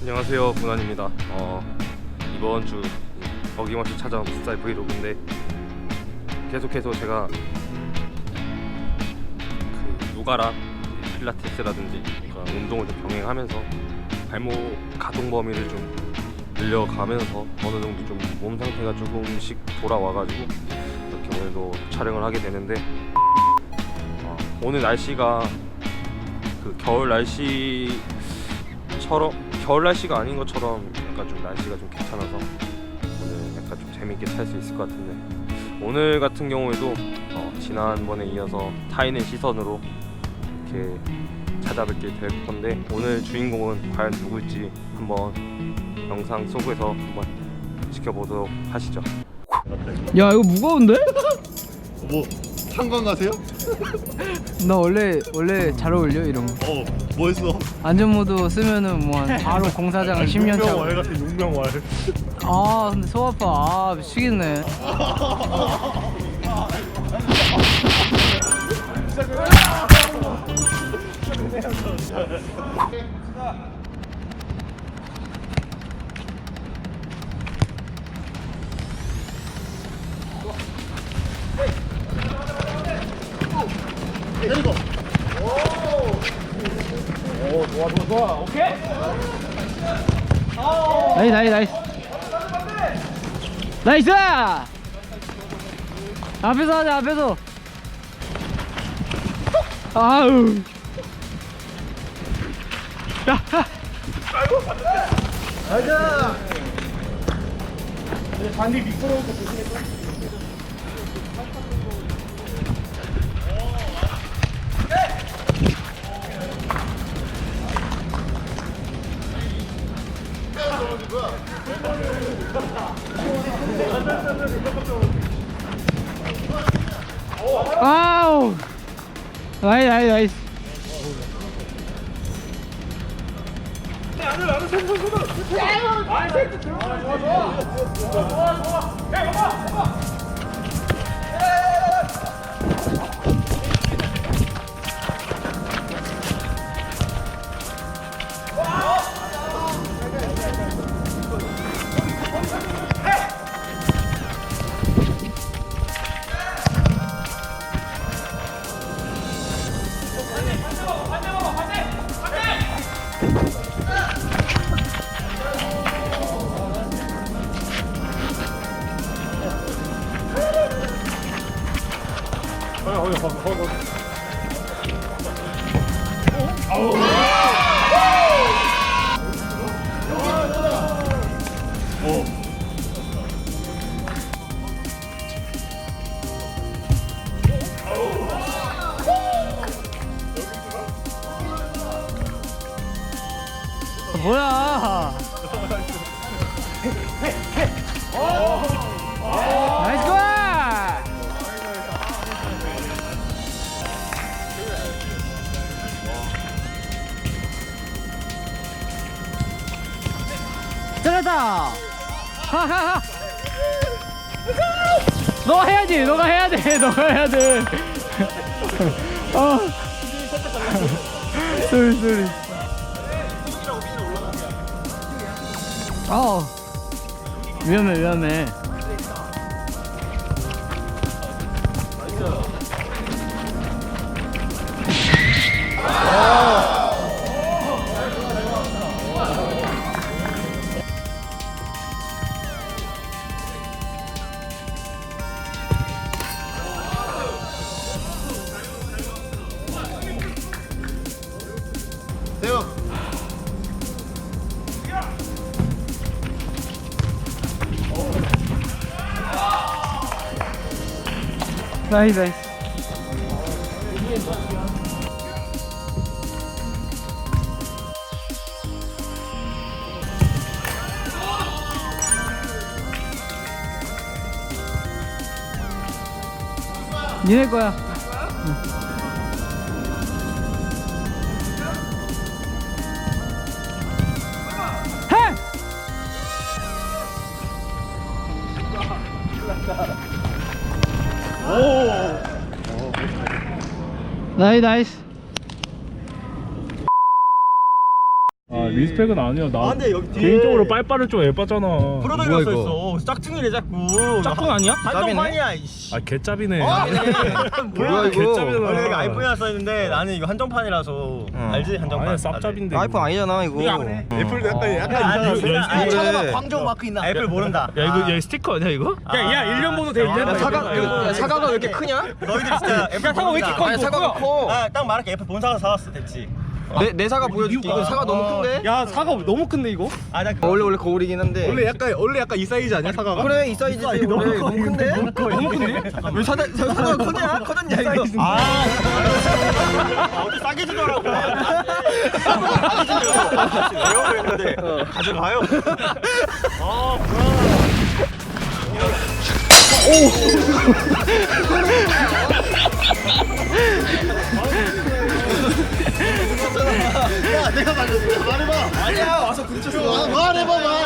안녕하세요. 군환입니다. 어, 이번 주 어김없이 찾아온 풋살 브이로그인데 계속해서 제가 그 요가랑 필라테스라든지 그런 운동을 좀 병행하면서 발목 가동 범위를 좀 늘려가면서 어느 정도 좀 몸 상태가 조금씩 돌아와가지고 이렇게 오늘도 촬영을 하게 되는데 어, 오늘 날씨가 그 겨울 날씨처럼 겨울 날씨가 아닌 것처럼 약간 좀 날씨가 좀 괜찮아서 오늘 약간 좀 재밌게 탈 수 있을 것 같은데 오늘 같은 경우에도 어, 지난번에 이어서 타인의 시선으로 이렇게 찾아뵙게 될 건데 오늘 주인공은 과연 누굴지 한번 영상 속에서 한번 지켜보도록 하시죠. 야 이거 무거운데? 뭐 한강 가세요? 나 원래 원래 잘 어울려 이런 거. 어, 뭐 했어? 안전모드 쓰면은 뭐한 바로 공사장 10년 차. 같은 용병왈. 아 근데 소 아파. 아 미치겠네. 때리고. 나이스 나이스 나이스. 나이스! 앞에서 하자 앞에서. 아우. 야. 야. 잔디 미끄러운 거 조심해서. 아우. 나이스 나이스 나이스. 뭐야? 어, 어, 어, 어, 어. 어? 아우. 잘했다! 하하하! 너 해야지! 너가 해야 돼! 너가 해야 돼! 어. 쏘리 쏘리 어 위험해 위험해 나이스 나이스. 니네 거야 哦来来。 리스펙은 아니야. 나 아, 근데 여기 뒤에 개인적으로 빨빨을 좀 예뻤잖아. 프로덕이가 써있어. 짝퉁이래 자꾸 짝퉁 아니야? 한정판이야 이씨. 아 개짭이네. 뭐야 뭐야 이거? 원래 여기 아이폰이라 써있는데 나는 이거 한정판이라서 알지 한정판? 아니 쌉짭인데 아이폰 아니잖아 이거. 애플도 약간 약간 아니, 이상한데. 아니, 아니, 그래. 광저우 마크 있나? 애플 모른다. 야 이거 야 스티커 아니야 이거? 야야 1년 번호 돼 1년 야, 사과 야, 사과가 왜 이렇게 크냐? 너희들 진짜 애플 사과 왜 이렇게 아니 사과가 커. 아, 딱 말할게. 애플 본 사과 사왔어 됐지 내, 내 사과 보여줄게. 이거 사과 너무 큰데? 야 사과 너무 큰데 이거? 아, 나 어, 원래 원래 거울이긴 한데. 원래 약간 원래 약간 이 사이즈 아니야 사과가? 그래 이 사이즈지 원래 너무 큰데? 너무 큰데? 왜 사과 사과가 크냐? 커졌냐 이거? 아, 아, 어디 싸게 주더라고. 싸게 주더라고. 외우고 있는데 가져가요. 야 내가 말해봐. 말해봐. 아니야 와서 부딪혔어. 말해봐 말.